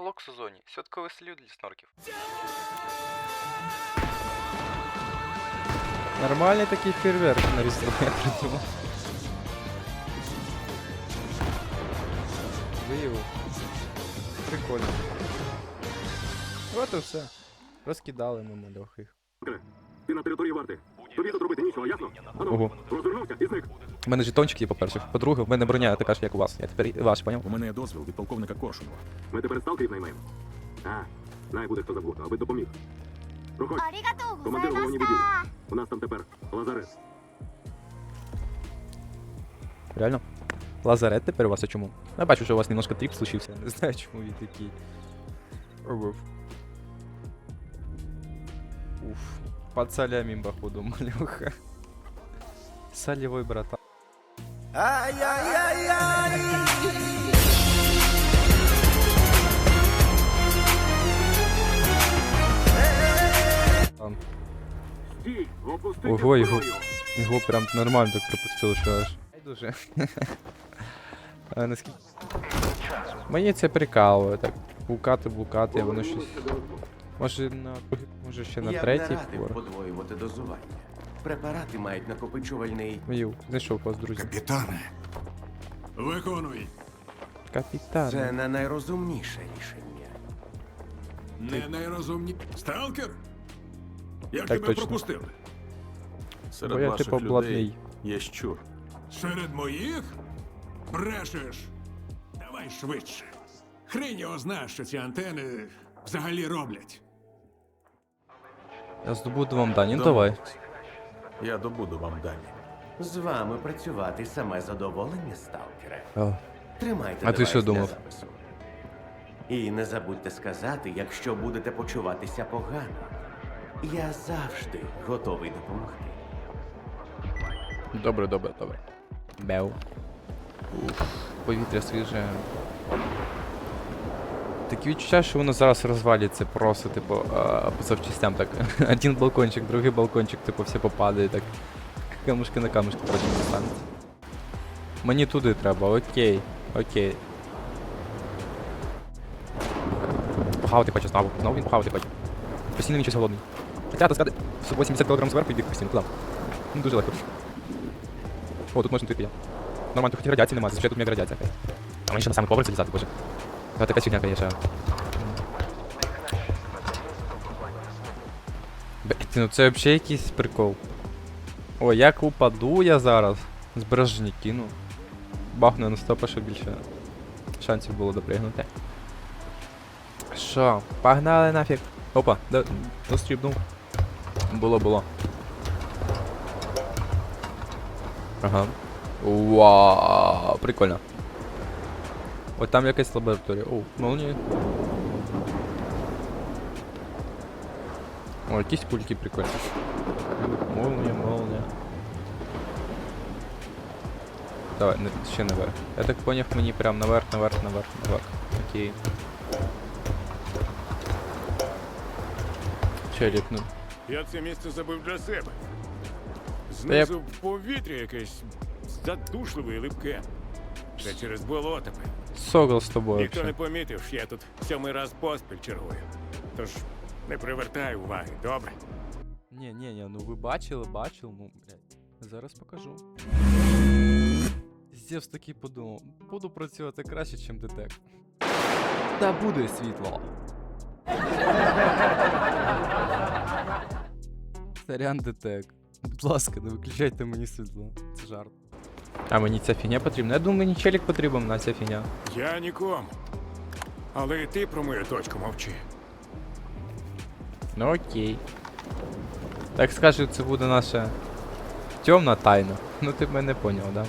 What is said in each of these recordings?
Локс у зоні. Святковий салют для снорків. Нормальний такий фейерверк на Різдво, я придумав. Виявив. Прикольно. От і все. Розкидали ми мальох їх. Ти на території варти. Тобі тут робити нічого, ясно? Ого. У мене жетончик є, по-перше. По-друге, в мене броня така ж, як у вас. Я тепер ваш, поняв? У мене є дозвіл від полковника Коршунова. Ми тепер сталкерів наймаємо. А, най буде хто заблуд, аби допоміг. Проходь. Командир головні будівлі. У нас там тепер лазарет. Реально? Лазарет тепер у вас а чому? Я бачу, що у вас немножко тріп случився. Не знаю, чому він такий. Уф. Уф. Под солями, походу, малюха. Солевой брата брата. Там. Ого, його, його прям нормально так пропустило, що аж. Дуже. А наскільки. Мені це прикалує, так. Блукати, блукати, воно щось. Може на. Може ще на Я третій не радив подвоювати дозування. Препарати мають накопичувальний. Вів, знайшов вас, друзі. Капітане. Виконуй. Капітан. Це не найрозумніше рішення. Не найрозумні. Сталкер? Як Так тебе точно. пропустили? Бо я типу блатний. є щур. Серед моїх? Брешеш. Давай швидше. Хрень його знає, що ці антени взагалі роблять. Я здобуду вам дані, ну давай. Я добуду вам дані. З вами працювати саме задоволення, сталкере. О, Тримайте А ти девайс що для думав? запису. І не забудьте сказати, якщо будете почуватися погано. Я завжди готовий допомогти. Добре, добре, добре. Беу. Уф, повітря свіже. Таке відчуття, що воно зараз розвалиться просто, типу, по запчастям так. Один балкончик, другий балкончик, типу, все попадає так. Камушки на камушки потім не станеться. Мені туди треба, окей, окей. Похавати хочу знову, знову він похавати хоче. Постійно він щось голодний. Хоча таскати 180 кг зверху і біг постійно, куди? Ну, дуже легко. О, тут можна типу я. Нормально, тут радіації немає, зазвичай тут мега радіація. А мені ще на самий поверх залізати, боже. Та така фігня, конечно. Блять, ну це взагалі якийсь прикол. О, як упаду я зараз. Збережені кину. Бахну на стопа, щоб більше шансів було допригнути. Що, погнали нафіг. Опа, до, дострібнув. Було, було. Ага. Вау, прикольно. Ось там якась лабораторія. О, молнія. О, якісь пульки прикольні. Молнія, молнія. Давай, не, ще наверх. Я так поняв, мені прям наверх, наверх, наверх, наверх. Окей. Челік, ну. Я це місце забив для себе. Та я- Знизу повітря якесь задушливе і липке. Це через болото. певно. Согл з тобою. Ніхто не взагалі. помітив, що я тут сьомий раз поспіль чергую. Тож не привертай уваги, добре? Ні, ні, ні, ну ви бачили, бачили, ну, блядь. Зараз покажу. Зевс такий подумав, буду працювати краще, ніж детек. Та буде світло. Сорян детек. Будь ласка, не виключайте мені світло. Це жарт. А мені ця фігня потрібна. Я думаю, мені челік потрібен на ця фігня. Я нікому. Але і ти про мою точку мовчи. Ну окей. Так скажу, це буде наша темна тайна. Ну ти мене поняв, да?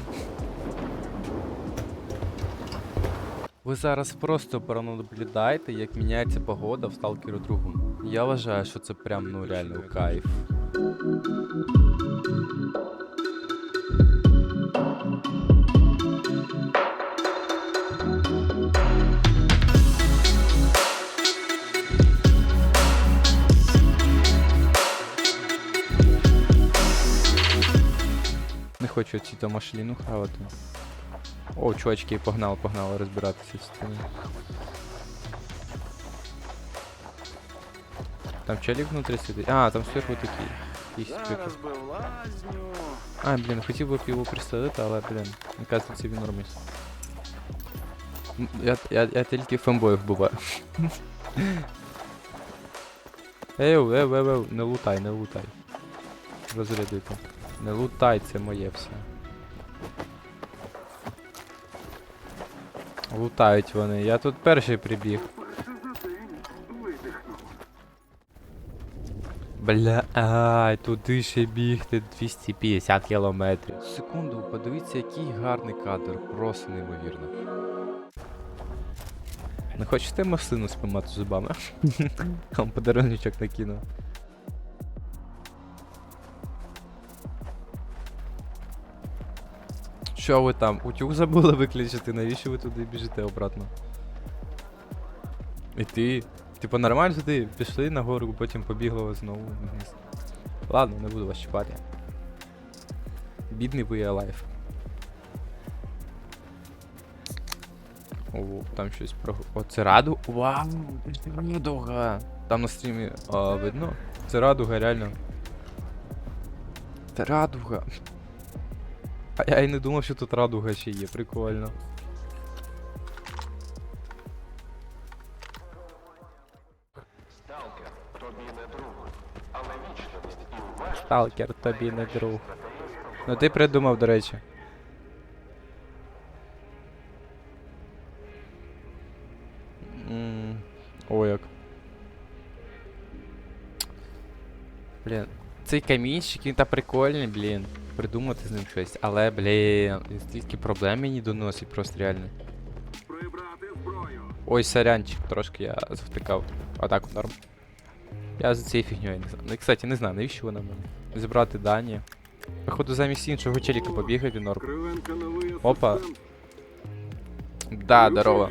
Ви зараз просто пронаблюдаєте, як міняється погода в Сталкеру другому. Я вважаю, що це прям ну реально кайф. Хочу ці то машліну хавати. О, чувачки, погнали, погнали розбиратися з цим. Там челік внутрі сидить. А, там зверху такий. А, блін, хотів би його пристрелити, але, блін, кажеться, він норміс. М, Я, я, я тільки фембоїв вбиваю. Ей, ей, ей, не лутай, не лутай. Розрядити. Не лутай, це моє все. Лутають вони. Я тут перший прибіг. Бля, ай, туди ще бігти 250 кілометрів. Секунду, подивіться, який гарний кадр, просто неймовірно. Не хочете маслину спіймати зубами? Вам подаруночок накину. Що ви там? Утюг забули виключити, навіщо ви туди біжите обратно? І ти. Типу нормально туди пішли нагору, потім побігли знову вниз. Ладно, не буду вас чіпати. Бідний ви лайф. О, там щось про. О, це раду. Вау! це Радуга! Там на стрімі а, видно? Це радуга, реально. Це радуга. А я й не думав, що тут радуга ще є, прикольно. Сталкер тобі не друг. Ну ти придумав, до речі. М, О, як. Блін. Цей камінчик, він та прикольний, блін. Придумати з ним щось. Але, блін, він стільки проблем мені доносить просто реально. Прибрати зброю. Ой, сорянчик, трошки я завтикав. А так норм. Я за цією фігньою не знаю. Ну, кстати, не знаю, навіщо вона мені. Зібрати дані. Походу, замість іншого челіка побігати норм. Опа. Да, здорово.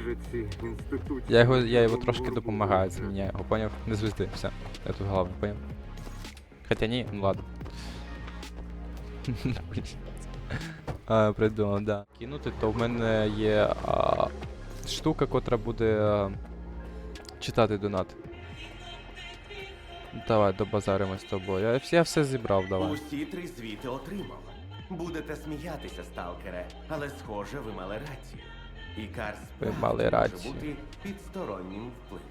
Я його, я його трошки допомагаю, заміняю його, поняв? Не звезди, все. Я тут головне, поняв? Хоча ні, ну ладно. Придумав, да. Кинути, то в мене є а, штука, котра буде а, читати донат. Давай, добазаримось з тобою. Я, я все зібрав, давай. Усі три звіти отримав. Будете сміятися, сталкере, але схоже, ви мали рацію. Ікар Ви справді мали може рацію. бути підстороннім впливом.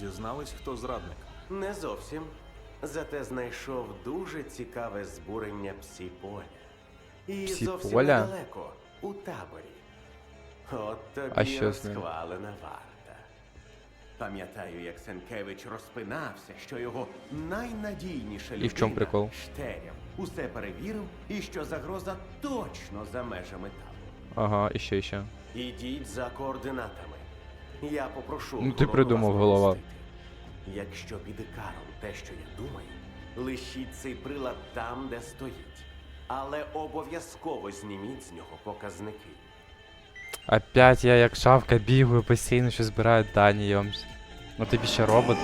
Дізнались, хто зрадник. Не зовсім. Зате знайшов дуже цікаве збурення псі-поля. І зовсім Псі-поля? недалеко, у таборі. От тобі А що з ним? розхвалена варта. Пам'ятаю, як Сенкевич розпинався, що його найнадійніша людина І в чому прикол? Штерєв усе перевірив і що загроза точно за межами табору. Ага, і ще, і ще. Ідіть за координатами. Я попрошу. Ну, ти придумав, вас голова. пропустити. Якщо під ікаром те, що я думаю, лишіть цей прилад там, де стоїть. Але обов'язково зніміть з нього показники. Опять я як шавка бігаю постійно, що збираю дані. Я вам... с- Ну тобі ще робот.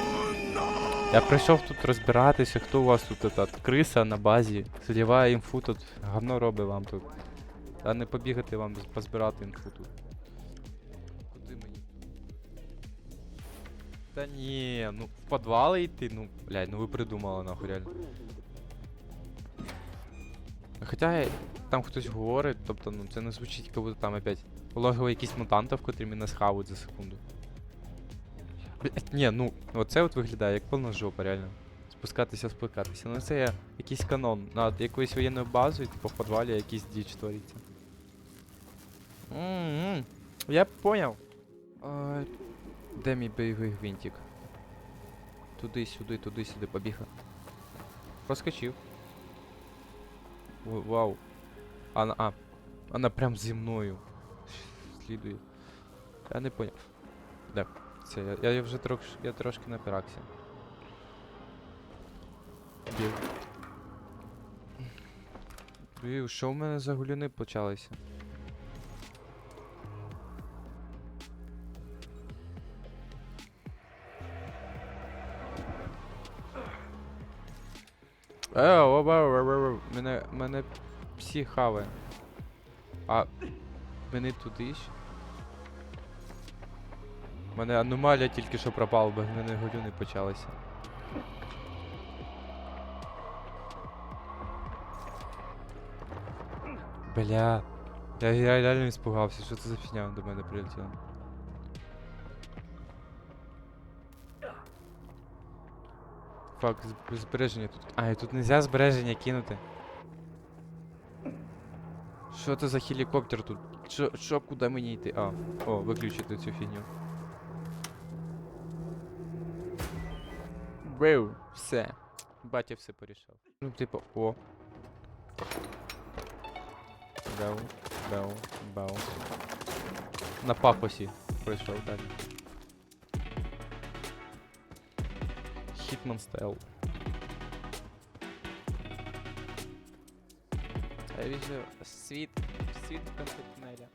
Я прийшов тут розбиратися, хто у вас тут этот, криса на базі. Зливає інфу тут, говно робить вам тут. А не побігати вам позбирати інфу тут. Та ні, ну в підвали йти, ну, блядь, ну ви придумали нахуй реально. Хоча там хтось говорить, тобто, ну це не звучить, як будто там опять логово якісь мутантів, котрі мене схавуть за секунду. Блять, ні, ну, оце от виглядає як повна жопа, реально. Спускатися, спускатися. Ну це якийсь канон. Над якоюсь воєнною базою, типу в підвалі якийсь діч твориться. М-м, Я поняв. Де мій бойовий гвинтик? Туди, сюди, туди, сюди, побігла. Проскочив. Вау. Она, а, она прям зі мною. Слідує. Я не поняв. Де? Це я, я вже трош, я трошки напиракся. Бів, що в мене за гулюни почалися? Е, о, о, о, о, о, мене, мене псі хаває. А мене туди ж. У мене аномалія тільки що пропала, бо мене гулюни почалися. Бля. Я, я реально испугався, що це за фігня до мене прилетіла. Фак, збереження тут. А, і тут нельзя збереження кинути. Що це за хелікоптер тут? Що, що куди мені йти? А, о, виключити цю фігню. Бив, все. Батя все порішав. Ну, типу, о. Бау, бау, бау. На пафосі пройшов далі. Hitman стайл. Я вижу світ, світ в.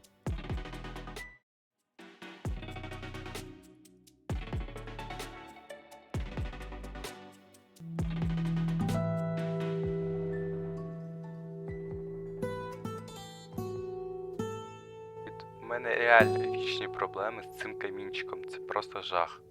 У мене реально вічні проблеми з цим камінчиком. Це просто жах.